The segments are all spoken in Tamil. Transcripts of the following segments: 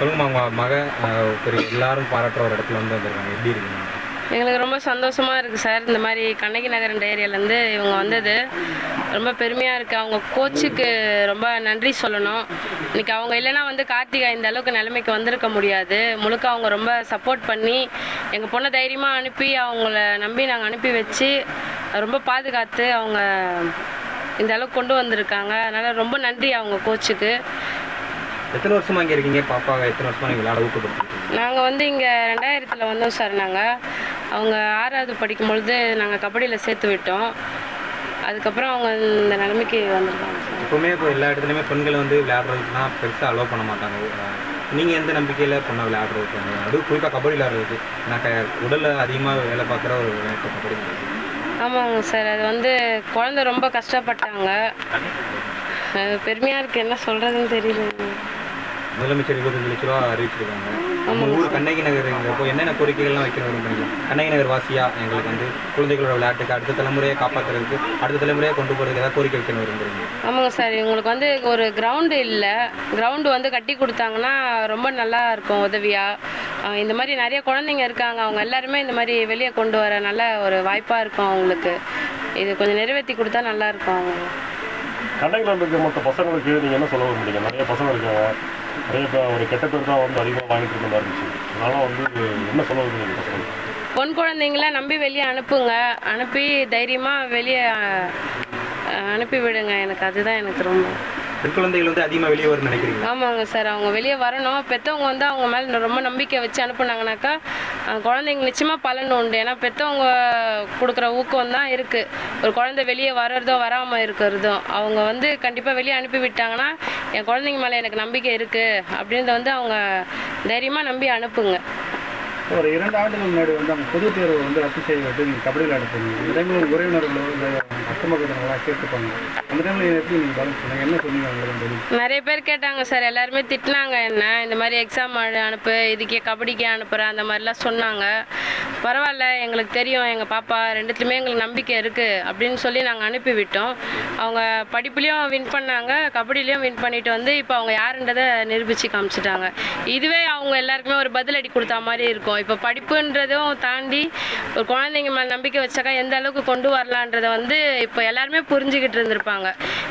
சொல்லுங்கம்மா உங்கள் மக ஒரு எல்லாரும் பாராட்டுற ஒரு இடத்துல வந்து வந்திருக்காங்க. எப்படி இருக்குங்க? எங்களுக்கு ரொம்ப சந்தோஷமாக இருக்குது சார். இந்த மாதிரி கண்ணகி நகரன் ஏரியாலேருந்து இவங்க வந்தது. ரொம்ப பெருமையாக இருக்குது அவங்க கோச்சுக்கு ரொம்ப நன்றி சொல்லணும். இன்னைக்கு அவங்க இல்லைன்னா வந்து கார்த்திகா இந்த அளவுக்கு நிலைமைக்கு வந்திருக்க முடியாது. முழுக்க அவங்க ரொம்ப சப்போர்ட் பண்ணி எங்கள் பொண்ணை தைரியமாக அனுப்பி அவங்கள நம்பி நாங்கள் அனுப்பி வச்சு ரொம்ப பாதுகாத்து அவங்க இந்த அளவுக்கு கொண்டு வந்திருக்காங்க. அதனால் ரொம்ப நன்றி அவங்க கோச்சுக்கு. எத்தனை வருஷமா இங்கே இருக்கீங்க? பாப்பாவை எத்தனை வருஷமா நீங்கள் விளையாட ஊக்கப்படுத்திருக்கீங்க? நாங்கள் வந்து இங்கே ரெண்டாயிரத்தில் வந்தோம் சார் நாங்கள் அவங்க ஆறாவது படிக்கும் பொழுது நாங்கள் கபடியில் சேர்த்து விட்டோம். அதுக்கப்புறம் அவங்க இந்த நிலைமைக்கு வந்திருக்காங்க சார். எப்பவுமே இப்போ எல்லா இடத்துலையுமே பெண்களை வந்து விளையாடுறதுக்குலாம் பெருசாக அலோவ் பண்ண மாட்டாங்க. நீங்கள் எந்த நம்பிக்கையில் பொண்ணை விளையாடுறதுக்கு வந்து? அதுவும் குறிப்பாக கபடி விளையாடுறதுக்கு. நான் உடலில் அதிகமாக வேலை பார்க்குற ஒரு விளையாட்டு கபடி ஆமாங்க சார். அது வந்து குழந்தை ரொம்ப கஷ்டப்பட்டாங்க. அது பெருமையாக இருக்குது என்ன சொல்கிறதுன்னு தெரியல முதலமைச்சர் இருபத்தஞ்சு லட்ச ரூபா அறிவிச்சிருக்காங்க. நம்ம ஊர் கண்ணகி நகருங்கிறப்போ என்னென்ன கோரிக்கைகள்லாம் வைக்கணும்னு விரும்புறீங்க கண்ணகி நகர் வாசியா எங்களுக்கு வந்து குழந்தைகளோட விளையாட்டுக்கு அடுத்த தலைமுறையை காப்பாற்றுறதுக்கு அடுத்த தலைமுறையை கொண்டு போகிறதுக்கு ஏதாவது கோரிக்கை வைக்கணும் விரும்புறீங்க? ஆமாங்க சார். இவங்களுக்கு வந்து ஒரு கிரவுண்டு இல்லை. கிரவுண்டு வந்து கட்டி கொடுத்தாங்கன்னா ரொம்ப நல்லா இருக்கும் உதவியாக இந்த மாதிரி நிறைய குழந்தைங்க இருக்காங்க. அவங்க எல்லாருமே இந்த மாதிரி வெளியே கொண்டு வர நல்ல ஒரு வாய்ப்பாக இருக்கும் அவங்களுக்கு. இது கொஞ்சம் நிறைவேற்றி கொடுத்தா நல்லா இருக்கும் அவங்க கண்ணையில் இருக்க மற்ற பசங்களுக்கு நீங்கள் என்ன சொல்ல விரும்புறீங்க? நிறைய பசங்க இருக்காங்க. நிறைய ஒரு கெட்ட பேர் தான் வந்து அதிகமாக வாங்கிட்டு மாதிரி இருந்துச்சு. அதனால வந்து என்ன சொல்ல விரும்புறீங்க பசங்களுக்கு? பொன் குழந்தைங்கள நம்பி வெளியே அனுப்புங்க. அனுப்பி தைரியமாக வெளியே அனுப்பி விடுங்க. எனக்கு அதுதான் எனக்கு ரொம்ப பெண் குழந்தைகள் வந்து அதிகமாக வெளியே வரும்னு நினைக்கிறீங்க ஆமாங்க சார். அவங்க வெளியே வரணும். பெற்றவங்க வந்து அவங்க மேலே ரொம்ப நம்பிக்கை வச்சு அனுப்புனாங்கனாக்கா குழந்தைங்க நிச்சயமாக பலன் உண்டு. ஏன்னா பெற்றவங்க கொடுக்குற ஊக்கம் தான் இருக்குது ஒரு குழந்தை வெளியே வர்றதோ வராமல் இருக்கிறதோ அவங்க வந்து கண்டிப்பாக வெளியே அனுப்பி விட்டாங்கன்னா என் குழந்தைங்க மேலே எனக்கு நம்பிக்கை இருக்குது அப்படின்றத வந்து அவங்க தைரியமாக நம்பி அனுப்புங்க. ஒரு இரண்டு ஆண்டுகள் முன்னாடி வந்து அவங்க பொது தேர்வு வந்து ரத்து செய்யப்பட்டு நீங்கள் கபடி விளையாட போனீங்க டைமில் கேட்டுப்பாங்க அந்த டைமில் எப்படி நீங்கள் பேலன்ஸ் பண்ணீங்க என்ன சொன்னீங்க அவங்களுக்கு நிறைய பேர் கேட்டாங்க சார் எல்லாருமே திட்டினாங்க என்ன இந்த மாதிரி எக்ஸாம் அனுப்பு இதுக்கே கபடிக்கே அனுப்புகிறேன் அந்த மாதிரிலாம் சொன்னாங்க. பரவாயில்ல எங்களுக்கு தெரியும் எங்கள் பாப்பா ரெண்டுத்துலையுமே எங்களுக்கு நம்பிக்கை இருக்குது அப்படின்னு சொல்லி நாங்கள் அனுப்பி விட்டோம். அவங்க படிப்புலேயும் வின் பண்ணாங்க கபடிலையும் வின் பண்ணிட்டு வந்து இப்போ அவங்க யாருன்றதை நிரூபித்து காமிச்சிட்டாங்க. இதுவே அவங்க எல்லாருக்குமே ஒரு பதிலடி கொடுத்தா மாதிரி இருக்கும். இப்போ படிப்புன்றதும் தாண்டி ஒரு குழந்தைங்க மேலே நம்பிக்கை வச்சாக்கா எந்த அளவுக்கு கொண்டு வரலான்றதை வந்து இப்போ எல்லாருமே புரிஞ்சுக்கிட்டு இருந்திருப்பாங்க.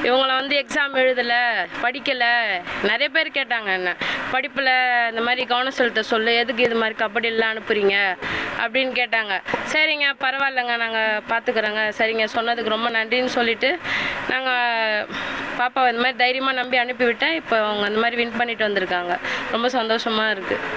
இவங்கள வந்து எக்ஸாம் எழுதலை படிக்கலை. நிறைய பேர் கேட்டாங்க என்ன படிப்பில் இந்த மாதிரி கவனம் செலுத்த சொல்லு எதுக்கு இது மாதிரி கபடிலாம் அனுப்புறீங்க? அப்படின்னு கேட்டாங்க. சரிங்க பரவாயில்லைங்க நாங்கள் பார்த்துக்குறோங்க சரிங்க சொன்னதுக்கு ரொம்ப நன்றின்னு சொல்லிட்டு நாங்கள் பாப்பாவை இந்த மாதிரி தைரியமாக நம்பி அனுப்பிவிட்டேன். இப்போ அவங்க இந்த மாதிரி வின் பண்ணிட்டு வந்திருக்காங்க. ரொம்ப சந்தோஷமாக இருக்குது